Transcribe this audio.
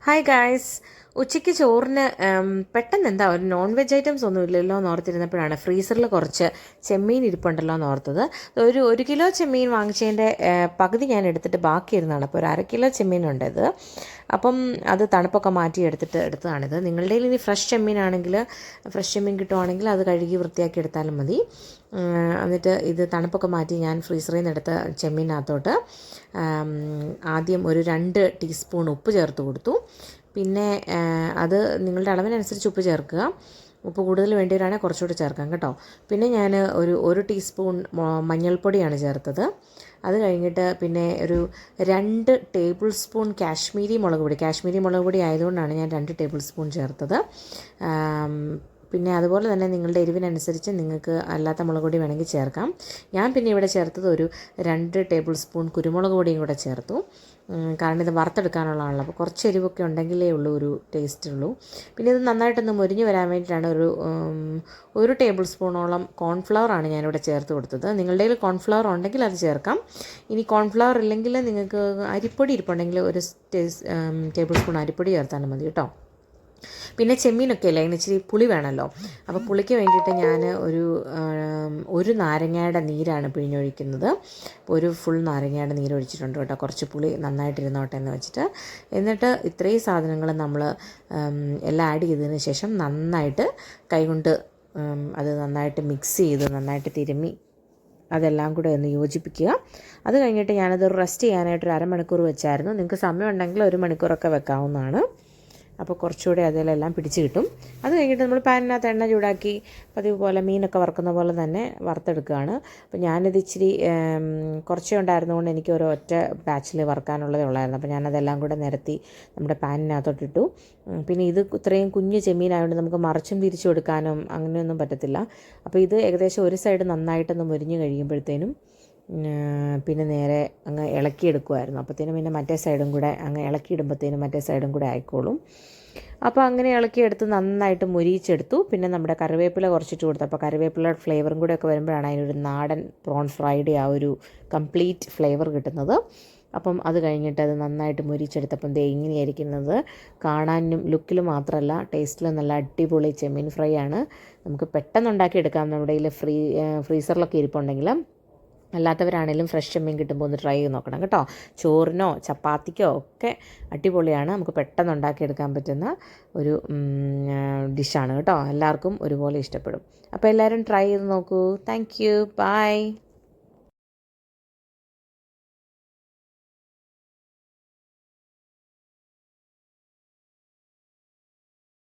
hi guys. ഉച്ചയ്ക്ക് ചോറിന് പെട്ടെന്ന് എന്താ ഒരു നോൺ വെജ് ഐറ്റംസ് ഒന്നും ഇല്ലല്ലോ എന്ന് ഓർത്തിരുന്നപ്പോഴാണ് ഫ്രീസറിൽ കുറച്ച് ചെമ്മീൻ ഇരിപ്പുണ്ടല്ലോ എന്ന് ഓർത്തത്. ഒരു ഒരു കിലോ ചെമ്മീൻ വാങ്ങിച്ചതിന്റെ പകുതി ഞാൻ എടുത്തിട്ട് ബാക്കി ഇരുന്നാണ് അപ്പോൾ ഒരു അര കിലോ ചെമ്മീനുണ്ട് ഇത്. അപ്പം അത് തണുപ്പൊക്കെ മാറ്റി എടുത്തിട്ട് എടുത്തതാണിത്. നിങ്ങളുടെ ഇനി ഫ്രഷ് ചെമ്മീൻ ആണെങ്കിൽ ഫ്രഷ് ചെമ്മീൻ കിട്ടുവാണെങ്കിൽ അത് കഴുകി വൃത്തിയാക്കി എടുത്താലും മതി. എന്നിട്ട് ഇത് തണുപ്പൊക്കെ മാറ്റി ഞാൻ ഫ്രീസറിൽ നിന്ന് എടുത്ത ചെമ്മീനകത്തോട്ട് ആദ്യം ഒരു രണ്ട് ടീസ്പൂൺ ഉപ്പ് ചേർത്ത് കൊടുത്തു. പിന്നെ അത് നിങ്ങളുടെ അളവിനനുസരിച്ച് ഉപ്പ് ചേർക്കുക. ഉപ്പ് കൂടുതൽ വേണ്ടിയവരാണെങ്കിൽ കുറച്ചുകൂടി ചേർക്കാം കേട്ടോ. പിന്നെ ഞാൻ ഒരു ഒരു ടീസ്പൂൺ മഞ്ഞൾപ്പൊടിയാണ് ചേർത്തത്. അത് കഴിഞ്ഞിട്ട് പിന്നെ ഒരു രണ്ട് ടേബിൾ സ്പൂൺ കാശ്മീരി മുളക് പൊടി. കാശ്മീരി മുളക് പൊടി ആയതുകൊണ്ടാണ് ഞാൻ രണ്ട് ടേബിൾ സ്പൂൺ ചേർത്തത്. പിന്നെ അതുപോലെ തന്നെ നിങ്ങളുടെ എരിവിനനുസരിച്ച് നിങ്ങൾക്ക് അല്ലാത്ത മുളക് പൊടി വേണമെങ്കിൽ ചേർക്കാം. ഞാൻ പിന്നെ ഇവിടെ ചേർത്തത് ഒരു രണ്ട് ടേബിൾ സ്പൂൺ കുരുമുളക് പൊടിയും കൂടെ ചേർത്തു. കാരണം ഇത് വറുത്തെടുക്കാനുള്ളതാണല്ലോ. അപ്പോൾ കുറച്ച് എരിവൊക്കെ ഉണ്ടെങ്കിലേ ഉള്ളൂ ഒരു ടേസ്റ്റ് ഉള്ളൂ. പിന്നെ ഇത് നന്നായിട്ടൊന്ന് മുരിഞ്ഞ് വരാൻ വേണ്ടിയിട്ടാണ് ഒരു ഒരു ടേബിൾ സ്പൂണോളം കോൺഫ്ലവർ ആണ് ഞാനിവിടെ ചേർത്ത് കൊടുത്തത്. നിങ്ങളുടെ കയ്യിൽ കോൺഫ്ലവർ ഉണ്ടെങ്കിൽ അത് ചേർക്കാം. ഇനി കോൺഫ്ലവർ ഇല്ലെങ്കിൽ നിങ്ങൾക്ക് അരിപ്പൊടി ഇരിപ്പുണ്ടെങ്കിൽ ഒരു ടേബിൾ സ്പൂൺ അരിപ്പൊടി ചേർത്താലും മതി കേട്ടോ. പിന്നെ ചെമ്മീനൊക്കെ അല്ലേ അതിന് ഇച്ചിരി പുളി വേണമല്ലോ. അപ്പോൾ പുളിക്ക് വേണ്ടിയിട്ട് ഞാൻ ഒരു ഒരു നാരങ്ങയുടെ നീരാണ് പിഴിഞ്ഞൊഴിക്കുന്നത്. ഒരു ഫുൾ നാരങ്ങയുടെ നീര് ഒഴിച്ചിട്ടുണ്ട് കേട്ടോ. കുറച്ച് പുളി നന്നായിട്ടിരുന്നോട്ടെ എന്ന് വെച്ചിട്ട്. എന്നിട്ട് ഇത്രയും സാധനങ്ങൾ നമ്മൾ എല്ലാം ആഡ് ചെയ്തതിന് ശേഷം നന്നായിട്ട് കൈകൊണ്ട് അത് നന്നായിട്ട് മിക്സ് ചെയ്ത് നന്നായിട്ട് തിരുമ്മി അതെല്ലാം കൂടെ ഒന്ന് യോജിപ്പിക്കുക. അത് കഴിഞ്ഞിട്ട് ഞാനത് റെസ്റ്റ് ചെയ്യാനായിട്ട് ഒരു അരമണിക്കൂർ വെച്ചായിരുന്നു. നിങ്ങൾക്ക് സമയമുണ്ടെങ്കിൽ ഒരു മണിക്കൂറൊക്കെ വെക്കാവുന്നതാണ്. അപ്പോൾ കുറച്ചുകൂടെ അതിലെല്ലാം പിടിച്ച് കിട്ടും. അത് കഴിഞ്ഞിട്ട് നമ്മൾ പാനിനകത്ത് എണ്ണ ചൂടാക്കി പതിവ് പോലെ മീനൊക്കെ വറുക്കുന്ന പോലെ തന്നെ വറുത്തെടുക്കുകയാണ്. അപ്പോൾ ഞാനിത് ഇച്ചിരി കുറച്ചേ ഉണ്ടായിരുന്നുകൊണ്ട് എനിക്ക് ഒരു ഒറ്റ ബാച്ചിൽ വറുക്കാനുള്ളതേ ഉള്ളായിരുന്നു. അപ്പോൾ ഞാനതെല്ലാം കൂടെ നിരത്തി നമ്മുടെ പാനിനകത്തോട്ടിട്ടു പിന്നെ ഇത് ഇത്രയും കുഞ്ഞ് ചെമ്മീനായതുകൊണ്ട് നമുക്ക് മറിച്ചും തിരിച്ചു കൊടുക്കാനും അങ്ങനെയൊന്നും പറ്റത്തില്ല. അപ്പോൾ ഇത് ഏകദേശം ഒരു സൈഡ് നന്നായിട്ടൊന്ന് മുരിഞ്ഞ് കഴിയുമ്പോഴത്തേനും പിന്നെ നേരെ അങ്ങ് ഇളക്കിയെടുക്കുമായിരുന്നു അപ്പോഴത്തേനും പിന്നെ മറ്റേ സൈഡും കൂടെ അങ്ങ് ഇളക്കിയിടുമ്പോഴത്തേനും മറ്റേ സൈഡും കൂടെ ആയിക്കോളും. അപ്പോൾ അങ്ങനെ ഇളക്കിയെടുത്ത് നന്നായിട്ട് മുരിയിച്ചെടുത്തു. പിന്നെ നമ്മുടെ കറിവേപ്പില കുറച്ചിട്ട് കൊടുത്തു. അപ്പോൾ കറിവേപ്പില ഫ്ലേവറും കൂടെ ഒക്കെ വരുമ്പോഴാണ് അതിനൊരു നാടൻ പ്രോൺ ഫ്രൈഡ് ആ ഒരു കംപ്ലീറ്റ് ഫ്ലേവർ കിട്ടുന്നത്. അപ്പം അത് കഴിഞ്ഞിട്ട് അത് നന്നായിട്ട് മുരിച്ചെടുത്തപ്പം ദേ ഇങ്ങനെയായിരിക്കുന്നത്. കാണാനും ലുക്കിൽ മാത്രമല്ല ടേസ്റ്റിലും നല്ല അടിപൊളി ചെമ്മീൻ ഫ്രൈ ആണ്. നമുക്ക് പെട്ടെന്ന് ഉണ്ടാക്കിയെടുക്കാം നമ്മുടെ കയ്യിൽ ഫ്രീ ഫ്രീസറിലൊക്കെ ഇരിപ്പുണ്ടെങ്കിൽ. അല്ലാത്തവരാണേലും ഫ്രഷ് ചെമ്മീൻ കിട്ടുമ്പോൾ ഒന്ന് ട്രൈ ചെയ്ത് നോക്കണം കേട്ടോ. ചോറിനോ ചപ്പാത്തിക്കോ ഒക്കെ അടിപൊളിയാണ്. നമുക്ക് പെട്ടെന്ന് ഉണ്ടാക്കിയെടുക്കാൻ പറ്റുന്ന ഒരു ഡിഷാണ് കേട്ടോ. എല്ലാവർക്കും ഒരുപോലെ ഇഷ്ടപ്പെടും. അപ്പോൾ എല്ലാവരും ട്രൈ ചെയ്ത് നോക്കൂ. Thank you by